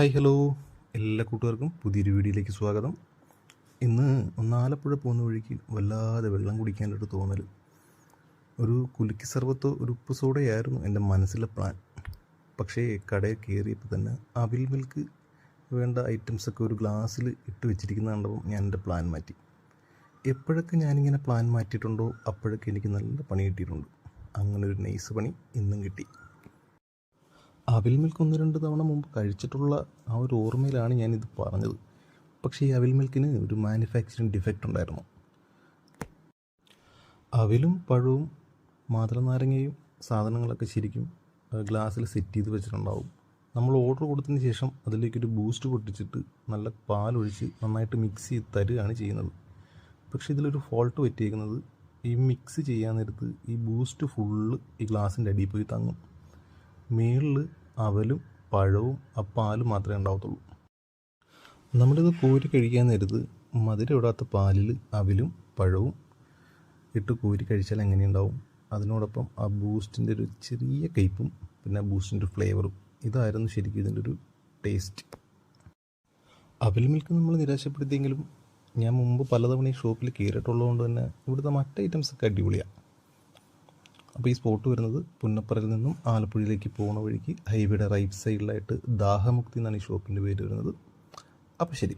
Hi hello എല്ലാ കൂട്ടുകാർക്കും പുതിയൊരു വീഡിയോയിലേക്ക് സ്വാഗതം. ഇന്ന് ഒന്ന് ആലപ്പുഴ പോകുന്ന വഴിക്ക് വല്ലാതെ വെള്ളം കുടിക്കാനായിട്ട് തോന്നൽ. ഒരു കുലുക്കി സർവത്തോ ഒരു ഉപ്പ് സോഡയായിരുന്നു എന്റെ മനസ്സിലെ പ്ലാൻ പക്ഷേ കടയിൽ കയറിയപ്പോൾ തന്നെ അവിൽ മിൽക്ക് വേണ്ട ഐറ്റംസൊക്കെ ഒരു ഗ്ലാസ്സിൽ ഇട്ട് വെച്ചിരിക്കുന്ന കണ്ടപ്പോൾ ഞാൻ എന്റെ പ്ലാൻ മാറ്റി. എപ്പോഴൊക്കെ ഞാനിങ്ങനെ പ്ലാൻ മാറ്റിയിട്ടുണ്ടോ അപ്പോഴൊക്കെ എനിക്ക് നല്ല പണി കിട്ടിയിട്ടുണ്ട്. അങ്ങനെ ഒരു നൈസ് പണി ഇന്നും കിട്ടി. അവിൽ മിൽക്ക് ഒന്ന് രണ്ട് തവണ മുമ്പ് കഴിച്ചിട്ടുള്ള ആ ഒരു ഓർമ്മയിലാണ് ഞാനിത് പറഞ്ഞത്. പക്ഷേ ഈ അവിൽ മിൽക്കിന് ഒരു മാനുഫാക്ചറിങ് ഡിഫക്റ്റ് ഉണ്ടായിരുന്നു. അവിലും പഴവും മാതളനാരങ്ങയും സാധനങ്ങളൊക്കെ ശരിക്കും ഗ്ലാസ്സിൽ സെറ്റ് ചെയ്ത് വെച്ചിട്ടുണ്ടാവും. നമ്മൾ ഓർഡർ കൊടുത്തതിന് ശേഷം അതിലേക്കൊരു ബൂസ്റ്റ് പൊട്ടിച്ചിട്ട് നല്ല പാലൊഴിച്ച് നന്നായിട്ട് മിക്സ് ചെയ്ത് തരികയാണ് ചെയ്യുന്നത്. പക്ഷേ ഇതിലൊരു ഫോൾട്ട് പറ്റിയേക്കുന്നത് ഈ മിക്സ് ചെയ്യാൻ നേരത്ത് ഈ ബൂസ്റ്റ് ഫുള്ള് ഈ ഗ്ലാസിന്റെ അടിയിൽ പോയി തങ്ങും. മേളിൽ അവലും പഴവും ആ പാലും മാത്രമേ ഉണ്ടാവത്തുള്ളൂ. നമ്മളിത് കോരി കഴിക്കാൻ നേരത്ത് മധുരം ഇടാത്ത പാലിൽ അവലും പഴവും ഇട്ട് കോരി കഴിച്ചാൽ എങ്ങനെയുണ്ടാവും അതിനോടൊപ്പം ആ ബൂസ്റ്റിന്റെ ഒരു ചെറിയ കയ്പും പിന്നെ ആ ബൂസ്റ്റിന്റെ ഫ്ലേവറും. ഇതായിരുന്നു ശരിക്കും ഇതിന്റെ ഒരു ടേസ്റ്റ്. അവൽ മിൽക്ക് നമ്മൾ നിരാശപ്പെടുത്തിയെങ്കിലും ഞാൻ മുമ്പ് പലതവണ ഈ ഷോപ്പിൽ കയറിയിട്ടുള്ളതുകൊണ്ട് തന്നെ ഇവിടുത്തെ മറ്റ് ഐറ്റംസ് ഒക്കെ അടിപൊളിയാണ് അപ്പോൾ ഈ സ്പോട്ട് വരുന്നത് പുന്നപ്പറയിൽ നിന്നും ആലപ്പുഴയിലേക്ക് പോകുന്ന വഴിക്ക് ഹൈവേയുടെ റൈറ്റ് സൈഡിലായിട്ട് ദാഹമുക്തി എന്നാണ് ഈ ഷോപ്പിന്റെ പേര് വരുന്നത്. അപ്പോൾ ശരി.